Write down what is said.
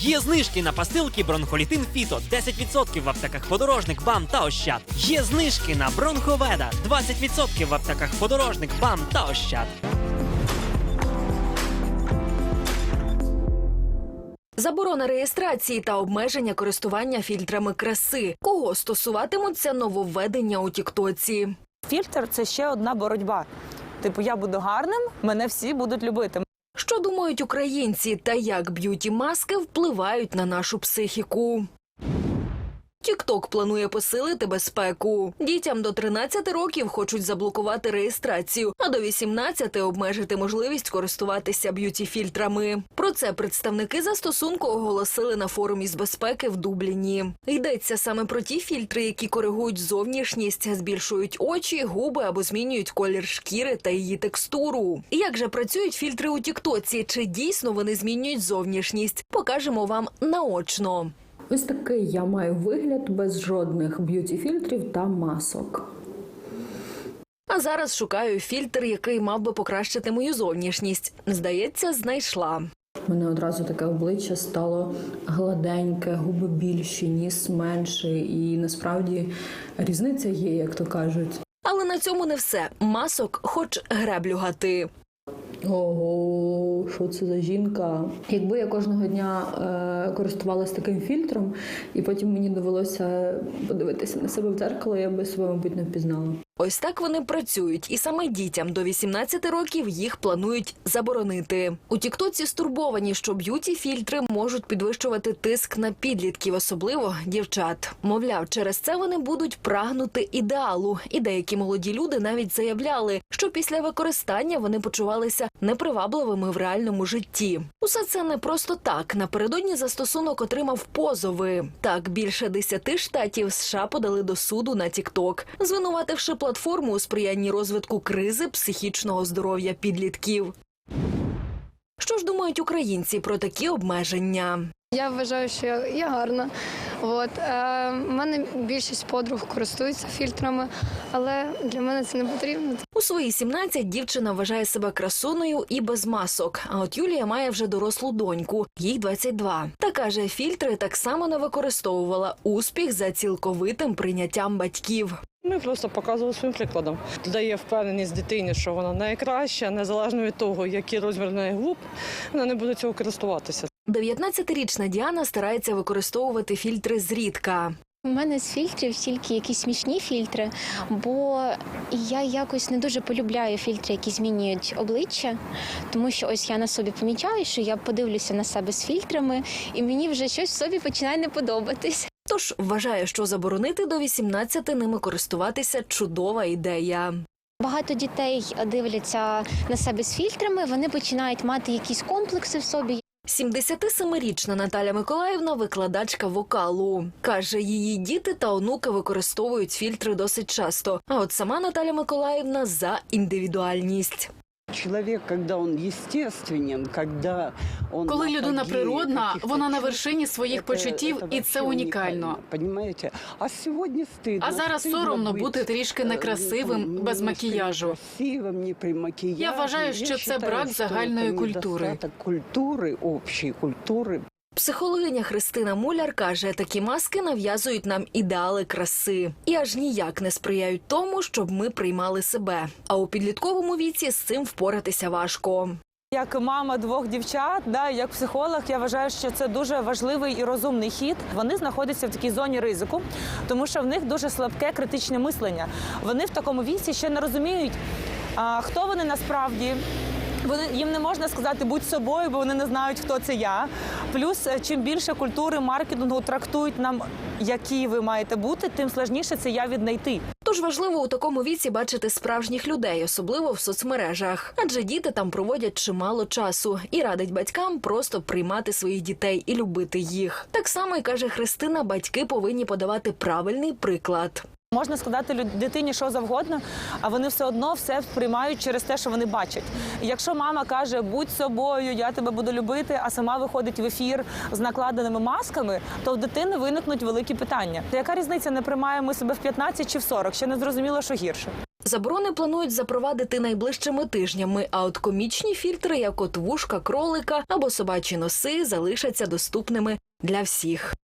Є знижки на пастилки бронхолітин Фіто 10% в аптеках подорожник, бам та ощад. Є знижки на бронховеда 20% в аптеках подорожник, бам та ощад. Заборона реєстрації та обмеження користування фільтрами краси. Кого стосуватимуться нововведення у Тіктоці? Фільтр це ще одна боротьба. Типу, я буду гарним, мене всі будуть любити. Що думають українці та як б'юті маски впливають на нашу психіку? Тікток планує посилити безпеку. Дітям до 13 років хочуть заблокувати реєстрацію, а до 18 обмежити можливість користуватися б'юті-фільтрами. Про це представники застосунку оголосили на форумі з безпеки в Дубліні. Йдеться саме про ті фільтри, які коригують зовнішність, збільшують очі, губи або змінюють колір шкіри та її текстуру. Як же працюють фільтри у Тіктоці? Чи дійсно вони змінюють зовнішність? Покажемо вам наочно. Ось такий я маю вигляд без жодних б'юті-фільтрів та масок. А зараз шукаю фільтр, який мав би покращити мою зовнішність. Здається, знайшла. У мене одразу таке обличчя стало гладеньке, губи більші, ніс менший, і насправді різниця є, як то кажуть. Але на цьому не все. Масок, хоч греблю гати. Ого, що це за жінка? Якби я кожного дня е, користувалася таким фільтром, і потім мені довелося подивитися на себе в дзеркало, я би себе, мабуть, не впізнала. Ось так вони працюють, і саме дітям до 18 років їх планують заборонити. У Тіктоці стурбовані, що б'юті фільтри можуть підвищувати тиск на підлітків, особливо дівчат. Мовляв, через це вони будуть прагнути ідеалу. І деякі молоді люди навіть заявляли, що після використання вони почувалися непривабливими в реальному житті. Усе це не просто так. Напередодні застосунок отримав позови. Так більше десяти штатів США подали до суду на TikTok, звинувативши платформу у сприянні розвитку кризи психічного здоров'я підлітків. Що ж думають українці про такі обмеження? Я вважаю, що я, гарна. От е, в мене більшість подруг користуються фільтрами, але для мене це не потрібно. У свої 17 дівчина вважає себе красуною і без масок. А от Юлія має вже дорослу доньку, їй 22. Та каже, фільтри так само не використовувала успіх за цілковитим прийняттям батьків. Ми просто показували своїм прикладом. Дає впевненість дитині, що вона найкраща, незалежно від того, який розмір неї губ, вона не буде цього користуватися. 19-річна Діана старається використовувати фільтри зрідка. У мене з фільтрів тільки якісь смішні фільтри, бо я якось не дуже полюбляю фільтри, які змінюють обличчя, тому що ось я на собі помічаю, що я подивлюся на себе з фільтрами, і мені вже щось в собі починає не подобатись. Тож вважає, що заборонити до 18 ними користуватися чудова ідея. Багато дітей дивляться на себе з фільтрами, вони починають мати якісь комплекси в собі. 77-річна Наталя Миколаївна викладачка вокалу. Каже, її діти та онуки використовують фільтри досить часто. А от сама Наталя Миколаївна за індивідуальність. Человек, коли він естественен, коли він Коли людина природна, вона на вершині своїх почуттів, і це унікально. Понімаєте? А сьогодні стидно. А зараз соромно бути, трішки е, некрасивим, без макіяжу. Я вважаю, що це брак загальної культури. культури, общої культури. Психологиня Христина Муляр каже, такі маски нав'язують нам ідеали краси і аж ніяк не сприяють тому, щоб ми приймали себе. А у підлітковому віці з цим впоратися важко. Як мама двох дівчат, да, як психолог, я вважаю, що це дуже важливий і розумний хід. Вони знаходяться в такій зоні ризику, тому що в них дуже слабке критичне мислення. Вони в такому віці ще не розуміють, хто вони насправді. Вони їм не можна сказати будь собою, бо вони не знають, хто це я. Плюс, е, чим більше культури маркетингу трактують нам, які ви маєте бути, тим складніше це я віднайти. Тож важливо у такому віці бачити справжніх людей, особливо в соцмережах, адже діти там проводять чимало часу і радить батькам просто приймати своїх дітей і любити їх. Так само каже Христина, батьки повинні подавати правильний приклад. Можна сказати дитині що завгодно, а вони все одно все сприймають через те, що вони бачать. Якщо мама каже будь собою, я тебе буду любити, а сама виходить в ефір з накладеними масками, то в дитини виникнуть великі питання. Яка різниця, не приймаємо ми себе в 15 чи в 40? Ще не зрозуміло, що гірше. Заборони планують запровадити найближчими тижнями, а от комічні фільтри, як от вушка кролика або собачі носи, залишаться доступними для всіх.